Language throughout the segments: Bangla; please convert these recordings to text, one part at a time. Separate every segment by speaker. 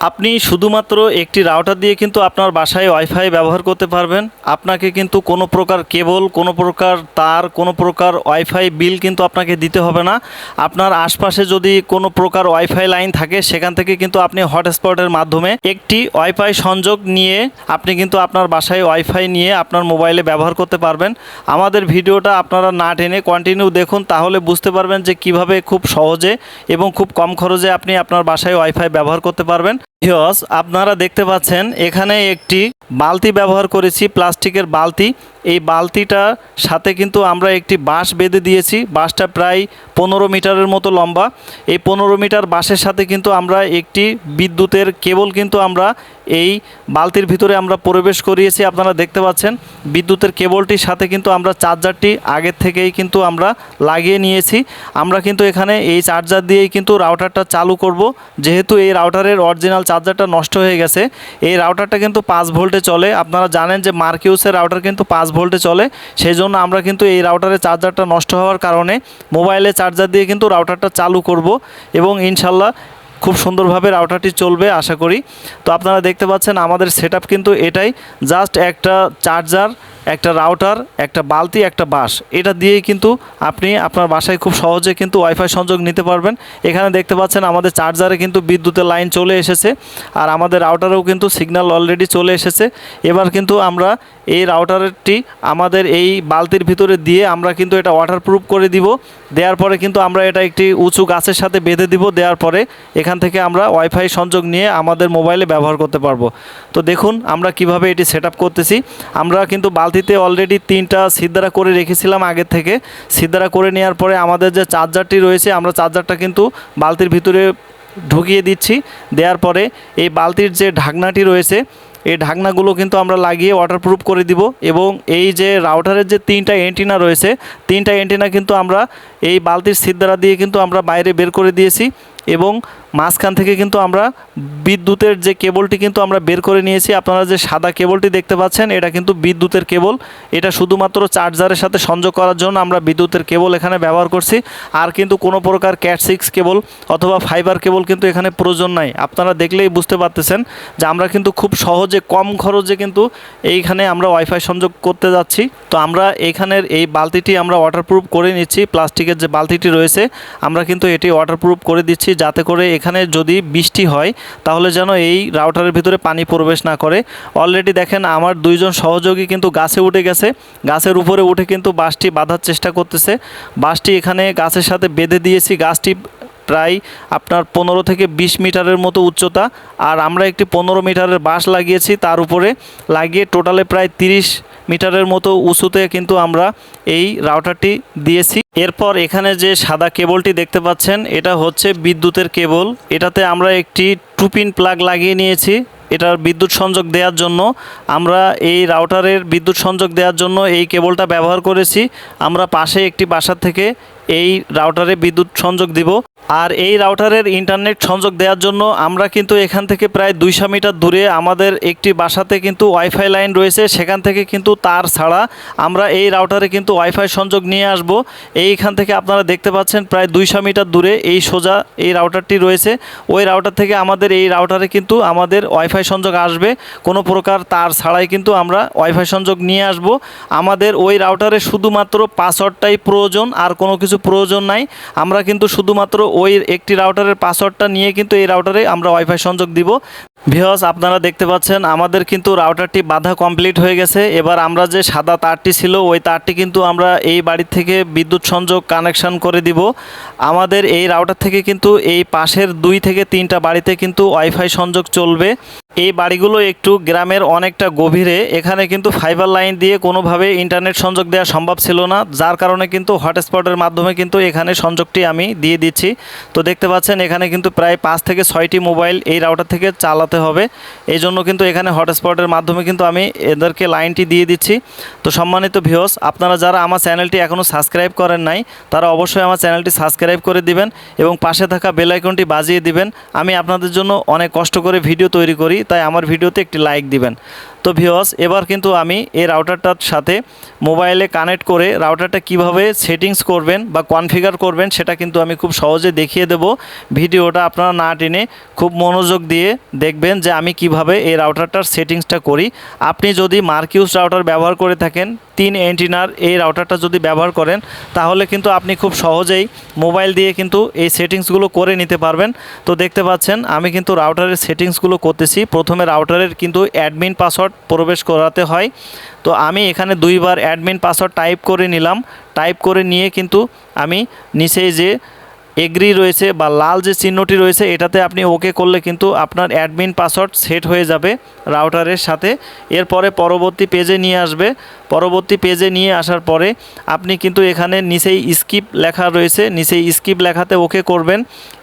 Speaker 1: আপনি শুধুমাত্র একটি রাউটার দিয়ে কিন্তু আপনার বাসায় ওয়াইফাই ব্যবহার করতে পারবেন। আপনাকে কিন্তু কোনো প্রকার কেবল, কোনো প্রকার তার, কোনো প্রকার ওয়াইফাই বিল কিন্তু আপনাকে দিতে হবে না। আপনার আশপাশে যদি কোনো প্রকার ওয়াইফাই লাইন থাকে, সেখান থেকে কিন্তু আপনি হটস্পটের মাধ্যমে একটি ওয়াইফাই সংযোগ নিয়ে আপনি কিন্তু আপনার বাসায় ওয়াইফাই নিয়ে আপনার মোবাইলে ব্যবহার করতে পারবেন। আমাদের ভিডিওটা আপনারা না টেনে কন্টিনিউ দেখুন, তাহলে বুঝতে পারবেন যে কীভাবে খুব সহজে এবং খুব কম খরচে আপনি আপনার বাসায় ওয়াইফাই ব্যবহার করতে পারবেন। আপনারা দেখতে পাচ্ছেন এখানে একটি বালতি ব্যবহার করেছি, প্লাস্টিকের বালতি। এই বালতিটার সাথে কিন্তু আমরা একটি বাঁশ বেঁধে দিয়েছি। বাঁশটা প্রায় পনেরো মিটারের মতো লম্বা। এই পনেরো মিটার বাঁশের সাথে কিন্তু আমরা একটি বিদ্যুতের কেবল কিন্তু আমরা এই বালতির ভিতরে আমরা প্রবেশ করিয়েছি, আপনারা দেখতে পাচ্ছেন। বিদ্যুতের কেবলটির সাথে কিন্তু আমরা চার্জারটি আগের থেকেই কিন্তু আমরা লাগিয়ে নিয়েছি। আমরা কিন্তু এখানে এই চার্জার দিয়েই কিন্তু রাউটারটা চালু করব। যেহেতু এই রাউটারের অরিজিনাল চার্জারটা নষ্ট হয়ে গেছে, এই রাউটারটা কিন্তু পাঁচ ভোল্টে চলে। আপনারা জানেন যে মার্কিউসের রাউটার কিন্তু পাঁচ ভোল্টে চলে। সেই জন্য আমরা কিন্তু এই রাউটারের চার্জারটা নষ্ট হওয়ার কারণে মোবাইলে চার্জার দিয়ে কিন্তু রাউটারটা চালু করব এবং ইনশাল্লাহ খুব সুন্দরভাবে রাউটারটি চলবে আশা করি। তো আপনারা দেখতে পাচ্ছেন আমাদের সেট কিন্তু এটাই। জাস্ট একটা চার্জার একটা রাউটার একটা বালতি, একটা বাঁশ। এটা দিয়েই কিন্তু আপনি আপনার বাসায় খুব সহজে কিন্তু ওয়াইফাই সংযোগ নিতে পারবেন। এখানে দেখতে পাচ্ছেন আমাদের চার্জারে কিন্তু বিদ্যুতের লাইন চলে এসেছে আর আমাদের রাউটারেও কিন্তু সিগন্যাল অলরেডি চলে এসেছে। এবার কিন্তু আমরা এই রাউটারটি আমাদের এই বালতির ভিতরে দিয়ে আমরা কিন্তু এটা ওয়াটারপ্রুফ করে দিব। দেওয়ার পরে কিন্তু আমরা এটা একটি উঁচু গাছের সাথে বেঁধে দিব। দেওয়ার পরে এখান থেকে আমরা ওয়াইফাই সংযোগ নিয়ে আমাদের মোবাইলে ব্যবহার করতে পারব। তো দেখুন আমরা কীভাবে এটি সেট করতেছি। আমরা কিন্তু বালতিতে অলরেডি তিনটা সিদ্ধারা করে রেখেছিলাম আগের থেকে। সিদ্ধারা করে নেওয়ার পরে আমাদের যে চার্জারটি রয়েছে, আমরা চার্জারটা কিন্তু বালতির ভিতরে ঢুকিয়ে দিচ্ছি। দেওয়ার পরে এই বালতির যে ঢাকনাটি রয়েছে, এই ঢাকনাগুলো কিন্তু আমরা লাগিয়ে ওয়াটারপ্রুফ করে দিব এবং এই যে রাউটারের যে তিনটা এন্টিনা রয়েছে, তিনটা এন্টিনা কিন্তু আমরা এই বালতির সিদ্ধারা দিয়ে কিন্তু আমরা বাইরে বের করে দিয়েছি। এবং মাঝখান থেকে কিন্তু আমরা বিদ্যুতের যে কেবলটি কিন্তু আমরা বের করে নিয়েছি, আপনারা যে সাদা কেবলটি দেখতে পাচ্ছেন, এটা কিন্তু বিদ্যুতের কেবল। এটা শুধুমাত্র চার্জারের সাথে সংযোগ করার জন্য আমরা বিদ্যুতের কেবল এখানে ব্যবহার করছি। আর কিন্তু কোনো প্রকার ক্যাট সিক্স কেবল অথবা ফাইবার কেবল কিন্তু এখানে প্রয়োজন নাই। আপনারা দেখলেই বুঝতে পারতেছেন যে আমরা কিন্তু খুব সহজে, কম খরচে কিন্তু এইখানে আমরা ওয়াইফাই সংযোগ করতে যাচ্ছি। তো আমরা এইখানের এই বালতিটি আমরা ওয়াটারপ্রুফ করে নিচ্ছি, প্লাস্টিকের যে বালতিটি রয়েছে, আমরা কিন্তু এটি ওয়াটারপ্রুফ করে দিচ্ছি। যাতে করে এখানে যদি বৃষ্টি হয়, তাহলে যেন এই রাউটারের ভিতরে পানি প্রবেশ না করে। অলরেডি দেখেন আমার দুইজন সহযোগী কিন্তু গাছে উঠে গেছে। গাছের উপরে উঠে কিন্তু বাসটি বাঁধার চেষ্টা করতেছে। বাসটি এখানে গাছের সাথে বেঁধে দিয়েছি। গাছটি প্রায় আপনার পনেরো থেকে বিশ মিটারের মতো উচ্চতা। আর আমরা একটি পনেরো মিটারের বাঁশ লাগিয়েছি। তার উপরে লাগিয়ে টোটালে প্রায় তিরিশ মিটারের মতো উঁচুতে কিন্তু আমরা এই রাউটারটি দিয়েছি। এরপর এখানে যে সাদা কেবলটি দেখতে পাচ্ছেন, এটা হচ্ছে বিদ্যুতের কেবল। এটাতে আমরা একটি টুপিন প্লাগ লাগিয়ে নিয়েছি এটার বিদ্যুৎ সংযোগ দেওয়ার জন্য। আমরা এই রাউটারের বিদ্যুৎ সংযোগ দেওয়ার জন্য এই কেবলটা ব্যবহার করেছি। আমরা পাশে একটি বাসার থেকে এই রাউটারে বিদ্যুৎ সংযোগ দিব। আর এই রাউটারের ইন্টারনেট সংযোগ দেওয়ার জন্য আমরা কিন্তু এখান থেকে প্রায় দুইশো মিটার দূরে আমাদের একটি বাসাতে কিন্তু ওয়াইফাই লাইন রয়েছে। সেখান থেকে কিন্তু তার ছাড়া আমরা এই রাউটারে কিন্তু ওয়াইফাই সংযোগ নিয়ে আসব। এইখান থেকে আপনারা দেখতে পাচ্ছেন প্রায় দুইশো মিটার দূরে এই সোজা এই রাউটারটি রয়েছে। ওই রাউটার থেকে আমাদের এই রাউটারে কিন্তু আমাদের ওয়াইফাই সংযোগ আসবে। কোনো প্রকার তার ছাড়াই কিন্তু আমরা ওয়াইফাই সংযোগ নিয়ে আসব। আমাদের ওই রাউটারে শুধুমাত্র পাসওয়ার্ডটাই প্রয়োজন। আর কোনো কিছু প্রয়োজন নাই। আমরা কিন্তু শুধুমাত্র ওই একটি রাউটারের পাসওয়ার্ডটা নিয়ে কিন্তু এই রাউটারে আমরা ওয়াইফাই সংযোগ দিব। ভিওস আপনারা দেখতে পাচ্ছেন, আমাদের কিন্তু রাউটারটি বাধা কমপ্লিট হয়ে গেছে। এবার আমরা যে সাদা তারটি ছিল, ওই তারটি কিন্তু আমরা এই বাড়ির থেকে বিদ্যুৎ সংযোগ কানেকশন করে দিব। আমাদের এই রাউটার থেকে কিন্তু এই পাশের দুই থেকে তিনটা বাড়িতে কিন্তু ওয়াইফাই সংযোগ চলবে। এই বাড়িগুলো একটু গ্রামের অনেকটা গভীরে, এখানে কিন্তু ফাইবার লাইন দিয়ে কোনোভাবে ইন্টারনেট সংযোগ দেওয়া সম্ভব ছিল না, যার কারণে কিন্তু হটস্পটের মাধ্যমে কিন্তু এখানে সংযোগটি আমি দিয়ে দিচ্ছি। তো দেখতে পাচ্ছেন, এখানে কিন্তু প্রায় পাঁচ থেকে ছয়টি মোবাইল এই রাউটার থেকে চালাতে হবে। এই জন্য কিন্তু এখানে হটস্পটের মাধ্যমে কিন্তু আমি এদেরকে লাইনটি দিয়ে দিচ্ছি। তো সম্মানিত ভিওস আপনারা যারা আমার চ্যানেলটি এখনও সাবস্ক্রাইব করেন নাই, তারা অবশ্যই আমার চ্যানেলটি সাবস্ক্রাইব করে দিবেন এবং পাশে থাকা বেল আইকনটি বাজিয়ে দিবেন। আমি আপনাদের জন্য অনেক কষ্ট করে ভিডিও তৈরি করি, তাই আমার ভিডিওতে একটি লাইক দিবেন। তো ভিওস এবার কিন্তু আমি এই রাউটারটার সাথে মোবাইলে কানেক্ট করে রাউটারটা কীভাবে সেটিংস করবেন বা কনফিগার করবেন, সেটা কিন্তু আমি খুব সহজে দেখিয়ে দেব। ভিডিওটা আপনারা না টেনে খুব মনোযোগ দিয়ে দেখবেন। যে আমি কীভাবে এই রাউটারটার সেটিংসটা করি। আপনি যদি মার্কিউস রাউটার ব্যবহার করে থাকেন, তিন এন্টিনার এই রাউটারটা যদি ব্যবহার করেন, তাহলে কিন্তু আপনি খুব সহজেই মোবাইল দিয়ে কিন্তু এই সেটিংসগুলো করে নিতে পারবেন। তো দেখতে পাচ্ছেন, আমি কিন্তু রাউটারের সেটিংসগুলো করতেছি। প্রথমে রাউটারের কিন্তু অ্যাডমিন পাসওয়ার্ড প্রবেশ করাতে হয়। তো আমি এখানে দুইবার অ্যাডমিন পাসওয়ার্ড টাইপ করে নিলাম। টাইপ করে নিয়ে কিন্তু আমি নিচেই যে এগ্রি রয়েছে বা লাল যে চিহ্নটি রয়েছে, এটাতে আপনি ওকে করলে কিন্তু আপনার অ্যাডমিন পাসওয়ার্ড সেট হয়ে যাবে রাউটারের সাথে। এরপরে পরবর্তী পেজে নিয়ে আসবে। পরবর্তী পেজে নিয়ে আসার পরে আপনি কিন্তু এখানে নিচেই স্কিপ লেখা রয়েছে, নিচেই স্কিপ লেখাতে ওকে করবেন।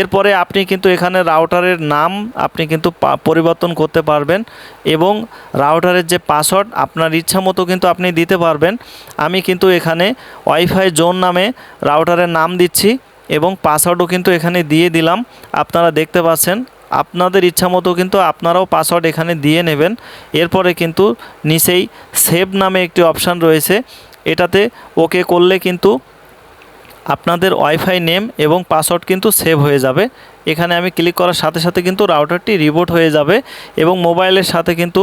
Speaker 1: এরপরে আপনি কিন্তু এখানে রাউটারের নাম আপনি কিন্তু পরিবর্তন করতে পারবেন এবং রাউটারের যে পাসওয়ার্ড আপনার ইচ্ছা মতো কিন্তু আপনি দিতে পারবেন। আমি কিন্তু এখানে ওয়াইফাই জোন নামে রাউটারের নাম দিচ্ছি। এবং পাসওয়ার্ডও কিন্তু এখানে দিয়ে দিলাম। আপনারা দেখতে পাচ্ছেন, আপনাদের ইচ্ছা মতো কিন্তু আপনারাও পাসওয়ার্ড এখানে দিয়ে নেবেন। এরপরে কিন্তু নিচেই সেভ নামে একটি অপশান রয়েছে। এটাতে ওকে করলে কিন্তু আপনাদের ওয়াইফাই নেম এবং পাসওয়ার্ড কিন্তু সেভ হয়ে যাবে। এখানে আমি ক্লিক করার সাথে সাথে কিন্তু রাউটারটি রিবোট হয়ে যাবে এবং মোবাইলের সাথে কিন্তু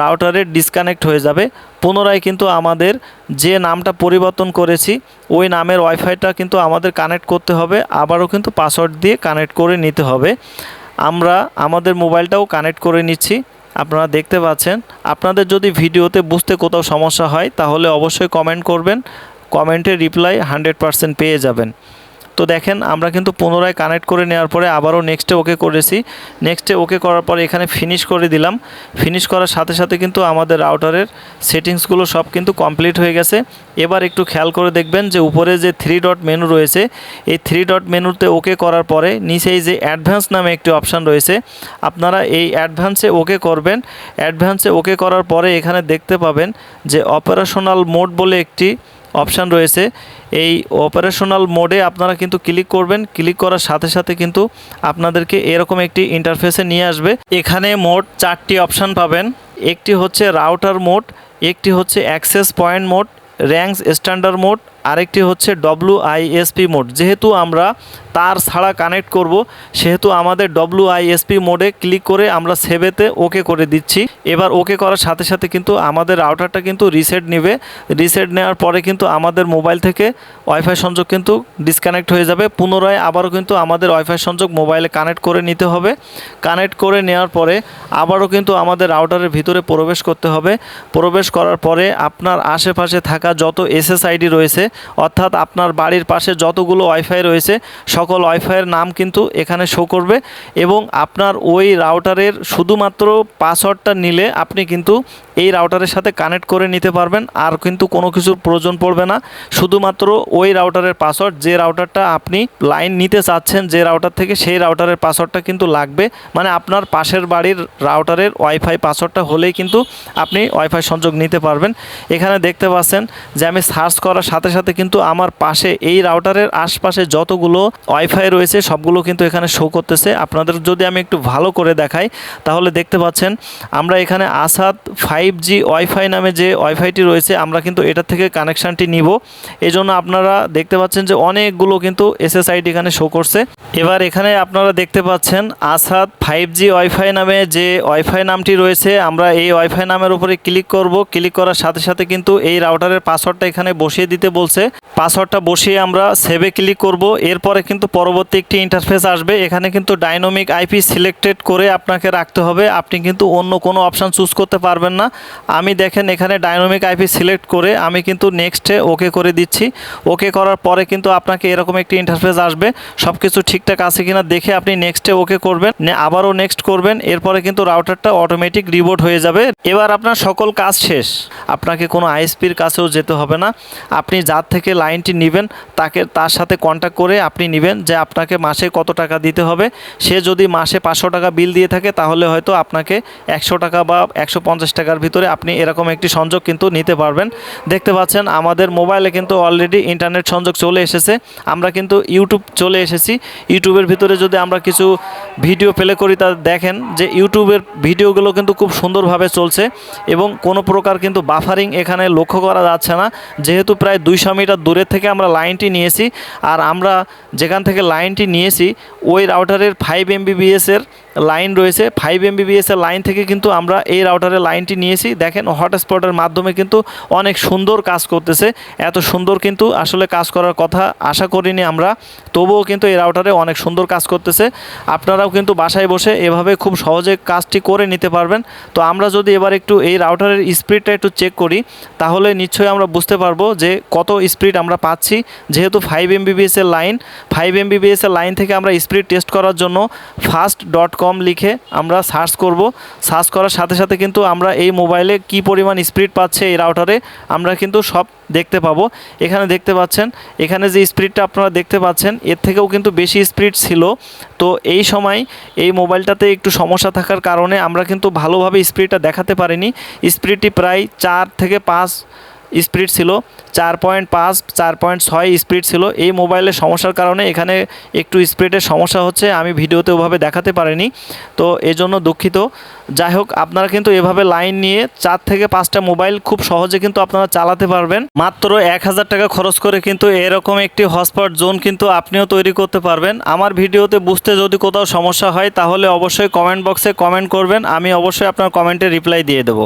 Speaker 1: রাউটারের ডিসকানেক্ট হয়ে যাবে। পুনরায় কিন্তু আমাদের যে নামটা পরিবর্তন করেছি, ওই নামের ওয়াইফাইটা কিন্তু আমাদের কানেক্ট করতে হবে, আবারও কিন্তু পাসওয়ার্ড দিয়ে কানেক্ট করে নিতে হবে। আমরা আমাদের মোবাইলটাও কানেক্ট করে নিচ্ছি। আপনারা দেখতে পাচ্ছেন। আপনাদের যদি ভিডিওতে বুঝতে কোথাও সমস্যা হয়, তাহলে অবশ্যই কমেন্ট করবেন। কমেন্টে রিপ্লাই হান্ড্রেড পেয়ে যাবেন। তো দেখেন, আমরা কিন্তু পুনরায় কানেক্ট করে নেওয়ার পরে আবারও নেক্সটে ওকে করেছি। নেক্সটে ওকে করার পরে এখানে ফিনিশ করে দিলাম। ফিনিশ করার সাথে সাথে কিন্তু আমাদের রাউটারের সেটিংসগুলো সব কিন্তু কমপ্লিট হয়ে গেছে। এবার একটু খেয়াল করে দেখবেন যে উপরে যে থ্রি ডট মেনু রয়েছে, এই থ্রি ডট মেনুতে ওকে করার পরে নিচেই যে অ্যাডভান্স নামে একটি অপশান রয়েছে, আপনারা এই অ্যাডভান্সে ওকে করবেন। অ্যাডভান্সে ওকে করার পরে এখানে দেখতে পাবেন যে অপারেশনাল মোড বলে একটি অপশান রয়েছে। এই অপারেশনাল মোডে আপনারা কিন্তু ক্লিক করবেন। ক্লিক করার সাথে সাথে কিন্তু আপনাদেরকে এরকম একটি ইন্টারফেসে নিয়ে আসবে। এখানে মোট চারটি অপশান পাবেন। একটি হচ্ছে রাউটার মোড একটি হচ্ছে অ্যাক্সেস পয়েন্ট মোড র্যাঙ্কস স্ট্যান্ডার্ড মোড আরেকটি হচ্ছে ডব্লু আইএসপি মোড যেহেতু আমরা তার ছাড়া কানেক্ট করব, সেহেতু আমাদের ডব্লু আইএসপি মোডে ক্লিক করে আমরা সেভেতে ওকে করে দিচ্ছি। এবার ওকে করার সাথে সাথে কিন্তু আমাদের রাউটারটা কিন্তু রিসেট নেবে। রিসেট নেওয়ার পরে কিন্তু আমাদের মোবাইল থেকে ওয়াইফাই সংযোগ কিন্তু ডিসকানেক্ট হয়ে যাবে। পুনরায় আবারও কিন্তু আমাদের ওয়াইফাই সংযোগ মোবাইলে কানেক্ট করে নিতে হবে। কানেক্ট করে নেওয়ার পরে আবারও কিন্তু আমাদের রাউটারের ভিতরে প্রবেশ করতে হবে। প্রবেশ করার পরে আপনার আশেপাশে থাকা যত এসএসআইডি রয়েছে অর্থাৎ আপনার বাড়ির পাশে যতগুলো ওয়াইফাই রয়েছে, সকল ওয়াইফাইয়ের নাম কিন্তু এখানে শো করবে এবং আপনার ওই রাউটারের শুধুমাত্র পাসওয়ার্ডটা নিলে আপনি কিন্তু এই রাউটারের সাথে কানেক্ট করে নিতে পারবেন, আর কিন্তু কোনো কিছুর প্রয়োজন পড়বে না। শুধুমাত্র ওই রাউটারের পাসওয়ার্ড যে রাউটারটা আপনি লাইন নিতে চাচ্ছেন, যে রাউটার থেকে সেই রাউটারের পাসওয়ার্ডটা কিন্তু লাগবে। মানে আপনার পাশের বাড়ির রাউটারের ওয়াইফাই পাসওয়ার্ডটা হলেই কিন্তু আপনি ওয়াইফাই সংযোগ নিতে পারবেন। এখানে দেখতে পাচ্ছেন যে আমি সার্চ করার সাথে সাথে কিন্তু আমার পাশে এই রাউটারের আশপাশে যতগুলো ওয়াইফাই রয়েছে, সবগুলো কিন্তু এখানে শো করতেছে। আপনাদের যদি আমি একটু ভালো করে দেখাই, তাহলে দেখতে পাচ্ছেন, আমরা এখানে আসাদ ফাইভ জি ওয়াইফাই নামে যে ওয়াইফাইটি রয়েছে, আমরা কিন্তু এটা থেকে কানেকশানটি নিব। এই জন্য আপনারা দেখতে পাচ্ছেন যে অনেকগুলো কিন্তু এসএসআইডি এখানে শো করছে। এবার এখানে আপনারা দেখতে পাচ্ছেন, আসাদ ফাইভ জি ওয়াইফাই নামে যে ওয়াইফাই নামটি রয়েছে, আমরা এই ওয়াইফাই নামের উপরে ক্লিক করব। ক্লিক করার সাথে সাথে কিন্তু এই রাউটারের পাসওয়ার্ডটা এখানে বসিয়ে দিতে বলছে। পাসওয়ার্ডটা বসিয়ে আমরা সেভে ক্লিক করব। এরপরে কিন্তু পরবর্তী একটি ইন্টারফেস আসবে। এখানে কিন্তু ডাইনামিক আইপি সিলেক্টেড করে আপনাকে রাখতে হবে। আপনি কিন্তু অন্য কোনো অপশান চুজ করতে পারবেন না। আমি দেখেন এখানে ডাইনামিক আইপি সিলেক্ট করে আমি কিন্তু নেক্সটে ওকে করে দিচ্ছি। ওকে করার পরে কিন্তু আপনাকে এরকম একটি ইন্টারফেস আসবে। সব কিছু ঠিকঠাক আছে কিনা দেখে আপনি নেক্সটে ওকে করবেন। আবারও নেক্সট করবেন। এরপরে কিন্তু রাউটারটা অটোমেটিক রিবোট হয়ে যাবে। এবার আপনার সকল কাজ শেষ। আপনাকে কোনো আইএসপির কাছেও যেতে হবে না। আপনি যা যার থেকে লাইনটি নেবেন, তাকে, তার সাথে কন্ট্যাক্ট করে আপনি নেবেন যে আপনাকে মাসে কত টাকা দিতে হবে। সে যদি মাসে পাঁচশো টাকা বিল দিয়ে থাকে, তাহলে হয়তো আপনাকে একশো টাকা বা একশো পঞ্চাশ টাকার ভিতরে আপনি এরকম একটি সংযোগ কিন্তু নিতে পারবেন। দেখতে পাচ্ছেন, আমাদের মোবাইলে কিন্তু অলরেডি ইন্টারনেট সংযোগ চলে এসেছে। আমরা কিন্তু ইউটিউব চলে এসেছি। ইউটিউবের ভিতরে যদি আমরা কিছু ভিডিও প্লে করি, তা দেখেন যে ইউটিউবের ভিডিওগুলো কিন্তু খুব সুন্দরভাবে চলছে এবং কোনো প্রকার কিন্তু বাফারিং এখানে লক্ষ্য করা যাচ্ছে না। যেহেতু প্রায় দুইশো মিটার দূরের থেকে আমরা লাইনটি নিয়েছি। আর আমরা যেখান থেকে লাইনটি নিয়েছি, ওই রাউটারের ফাইভ এমবিবিএসের লাইন রয়েছে ফাইভ এমবিবিএসের লাইন থেকে কিন্তু আমরা এই রাউটারের লাইনটি নিয়েছি। দেখেন হটস্পটের মাধ্যমে কিন্তু অনেক সুন্দর কাজ করতেছে। এত সুন্দর কিন্তু আসলে কাজ করার কথা আশা করিনি আমরা। তবুও কিন্তু এই রাউটারে অনেক সুন্দর কাজ করতেছে। আপনারাও কিন্তু বাসায় বসে এভাবে খুব সহজে কাজটি করে নিতে পারবেন। তো আমরা যদি এবার একটু এই রাউটারের স্পিডটা একটু চেক করি, তাহলে নিশ্চয়ই আমরা বুঝতে পারব যে কত স্পিড আমরা পাচ্ছি। যেহেতু ফাইভ এমবিবিএস এর লাইন ফাইভ এমবিবিএস এর লাইন থেকে আমরা স্পিড টেস্ট করার জন্য ফাস্ট ডট কম লিখে আমরা সার্চ করব। সার্চ করার সাথে সাথে কিন্তু আমরা এই মোবাইলে কি পরিমাণ স্পিড পাচ্ছে এই রাউটারে আমরা কিন্তু সব দেখতে পাবো। এখানে দেখতে পাচ্ছেন, এখানে যে স্পিডটা আপনারা দেখতে পাচ্ছেন, এর থেকেও কিন্তু বেশি স্পিড ছিল। তো এই সময় এই মোবাইলটাতে একটু সমস্যা থাকার কারণে আমরা কিন্তু ভালোভাবে স্পিডটা দেখাতে পারিনি। স্পিডটি প্রায় চার থেকে পাঁচ স্পিড ছিল, চার পয়েন্ট পাঁচ, চার পয়েন্ট ছয় স্পিড ছিল। এই মোবাইলের সমস্যার কারণে এখানে একটু স্পিডের সমস্যা হচ্ছে, আমি ভিডিওতে ওভাবে দেখাতে পারিনি। তো এই জন্য দুঃখিত। যাই হোক, আপনারা কিন্তু এভাবে লাইন নিয়ে চার থেকে পাঁচটা মোবাইল খুব সহজে কিন্তু আপনারা চালাতে পারবেন। মাত্র এক হাজার টাকা খরচ করে কিন্তু এরকম একটি হটস্পট জোন কিন্তু আপনিও তৈরি করতে পারবেন। আমার ভিডিওতে বুঝতে যদি কোথাও সমস্যা হয়, তাহলে অবশ্যই কমেন্ট বক্সে কমেন্ট করবেন, আমি অবশ্যই আপনার কমেন্টে রিপ্লাই দিয়ে দেবো।